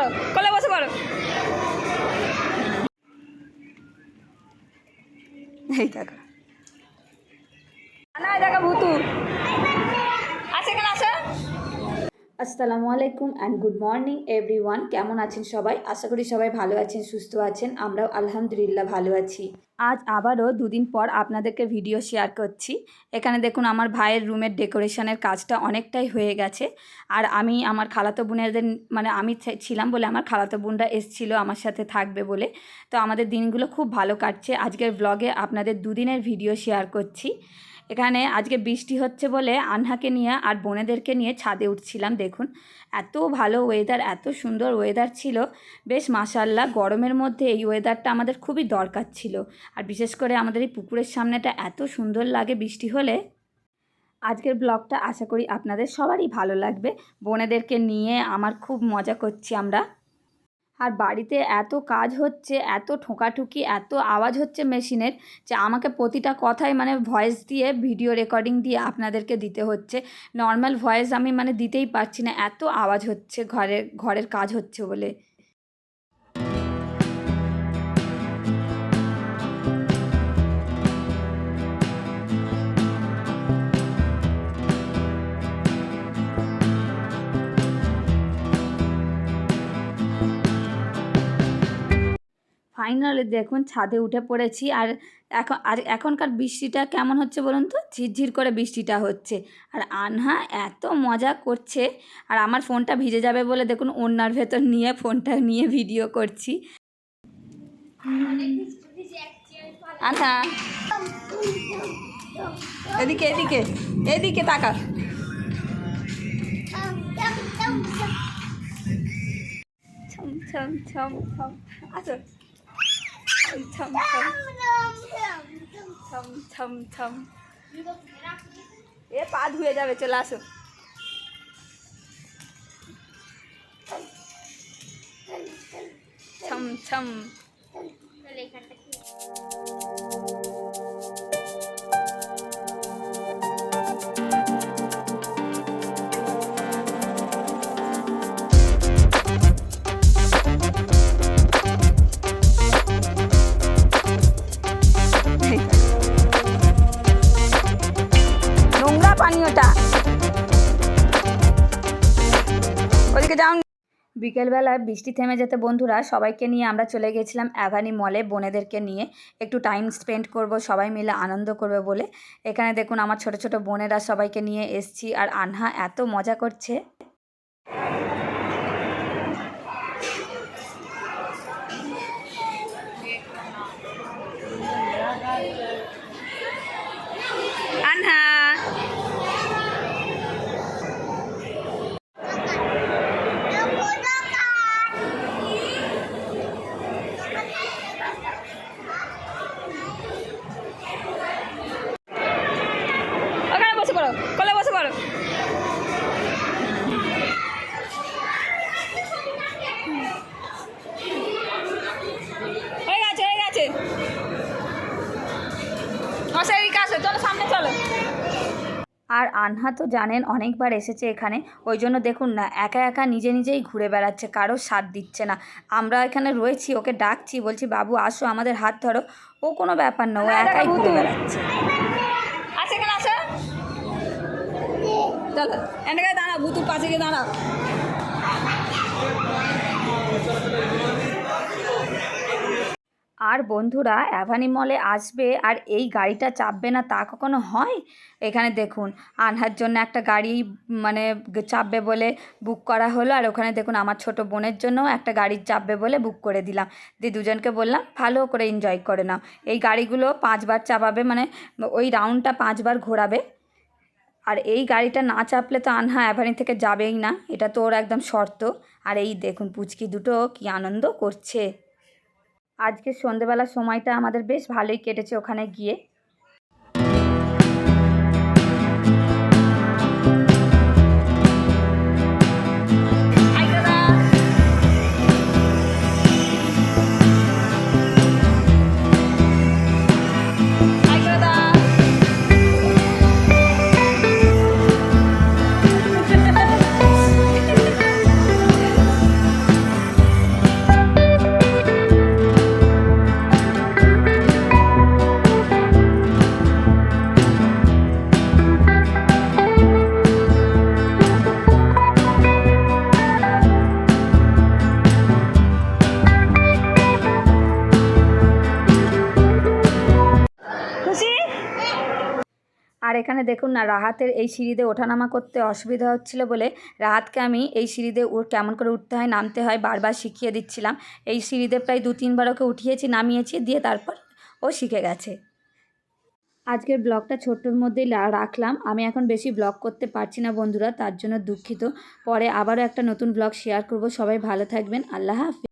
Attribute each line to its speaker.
Speaker 1: পড়ো কোলে বসে পড়ো এই দেখো না এই দেখো ভুতু আছে কেন আছে আসসালামু আলাইকুম অ্যান্ড গুড মর্নিং এভরিওয়ান কেমন আছেন সবাই? আশা করি সবাই ভালো আছেন, সুস্থ আছেন। আমরাও আলহামদুলিল্লাহ ভালো আছি। আজ আবারও দুদিন পর আপনাদেরকে ভিডিও শেয়ার করছি। এখানে দেখুন আমার ভাইয়ের রুমের ডেকোরেশনের কাজটা অনেকটাই হয়ে গেছে। আর আমি আমার খালাতো বোনেদের মানে আমি ছিলাম বলে আমার খালাতো বোনরা এসছিল আমার সাথে থাকবে বলে। তো আমাদের দিনগুলো খুব ভালো কাটছে। আজকের ব্লগে আপনাদের দুদিনের ভিডিও শেয়ার করছি। এখানে আজকে বৃষ্টি হচ্ছে বলে আনহাকে নিয়ে আর বোনেদেরকে নিয়ে ছাদে উঠছিলাম, দেখুন। এত ভালো ওয়েদার এত সুন্দর ওয়েদার ছিল। বেশ মাসাল্লাহ গরমের মধ্যে এই ওয়েদারটা আমাদের খুবই দরকার ছিল। আর বিশেষ করে আমাদের এই পুকুরের সামনেটা এত সুন্দর লাগে বৃষ্টি হলে। আজকের ব্লগটা আশা করি আপনাদের সবারই ভালো লাগবে। বোনেদেরকে নিয়ে আমার খুব মজা করছি আমরা। আর বাড়িতে এত কাজ হচ্ছে, এত ঠোকাঠুকি, এত আওয়াজ হচ্ছে মেশিনের যে আমাকে প্রতিটা কথাই মানে ভয়েস দিয়ে ভিডিও রেকর্ডিং দিয়ে আপনাদেরকে দিতে হচ্ছে। নর্মাল ভয়েস আমি মানে দিতেই পারছি না, এত আওয়াজ হচ্ছে ঘরের ঘরের কাজ হচ্ছে বলে। ফাইনালি দেখুন ছাদে উঠে পড়েছি আর এখন আর এখনকার বৃষ্টিটা কেমন হচ্ছে বলুন তো ঝিরঝির করে বৃষ্টিটা হচ্ছে আর আনহা এত মজা করছে আর আমার ফোনটা ভিজে যাবে বলে দেখুন ওনার ভেতর নিয়ে ফোনটা নিয়ে ভিডিও করছি আনহা এদিকে এদিকে এদিকে তাকা আচ্ছা ছম ছম ছম ছম এ পা ধুয়ে যাবে চলে আসো। ছম ছম নোংরা পানি ওদিকে যাও। বিকেলবেলায় বৃষ্টি থেমে যেতে বন্ধুরা, সবাইকে নিয়ে আমরা চলে গেছিলাম অ্যাভানি মলে বোনেদেরকে নিয়ে। একটু টাইম স্পেন্ড করব, সবাই মিলে আনন্দ করবে বলে। এখানে দেখুন আমার ছোট ছোট বোনেরা সবাইকে নিয়ে এসছি। আর আনহা এত মজা করছে আনহা ওখানে বসে পড়ো কোলে বসে পড়ো। হয়ে গেছে হয়ে গেছে। মশাই এদিকে চলো সামনে চলো। আর আনহা তো জানেন অনেকবার এসেছে এখানে। ওই জন্য দেখুন না একা একা নিজে নিজেই ঘুরে বেড়াচ্ছে কারও সাথ দিচ্ছে না। আমরা এখানে রয়েছি ওকে ডাকছি বলছি বাবু আসো আমাদের হাত ধরো। ও কোনো ব্যাপার না ও একাই ঘুরে বেড়াচ্ছে আছে কেন আছে চলো দাঁড়া, বুতুর পাশে গিয়ে দাঁড়া। আর বন্ধুরা, অ্যাভানি মলে আসবে আর এই গাড়িটা চাপবে না তা কখনো হয়? এখানে দেখুন, আনহার জন্য একটা গাড়ি মানে চাপবে বলে বুক করা হলো, আর ওখানে দেখুন আমার ছোট বোনের জন্যও একটা গাড়ি চাপবে বলে বুক করে দিলাম। দিয়ে দুজনকে বললাম, ভালো করে এনজয় করে নাও। এই গাড়িগুলো পাঁচবার চাপাবে মানে ওই রাউন্ডটা পাঁচবার ঘোরাবে। আর এই গাড়িটা না চাপলে তো আনহা অ্যাভানি থেকে যাবেই না, এটা তো ওর একদম শর্ত। আর এই দেখুন, পুচকি দুটো কি আনন্দ করছে। আজকে সন্ধেবেলা সময়টা আমাদের বেশ ভালোই কেটেছে ওখানে গিয়ে। আর এখানে দেখুন না, রাহাতের এই সিঁড়িতে ওঠানামা করতে অসুবিধা হচ্ছিল বলে রাহাতকে আমি এই সিঁড়িতে কেমন করে উঠতে হয়, নামতে হয় বারবার শিখিয়ে দিচ্ছিলাম। এই সিঁড়িতে প্রায় দু তিনবার ওকে উঠিয়েছি, নামিয়েছি, দিয়ে তারপর ও শিখে গেছে। আজকের ব্লগটা ছোট্টর মধ্যেই রাখলাম। আমি এখন বেশি ব্লগ করতে পারছি না বন্ধুরা, তার জন্য দুঃখিত। পরে আবারও একটা নতুন ব্লগ শেয়ার করব। সবাই ভালো থাকবেন। আল্লাহ হাফিজ।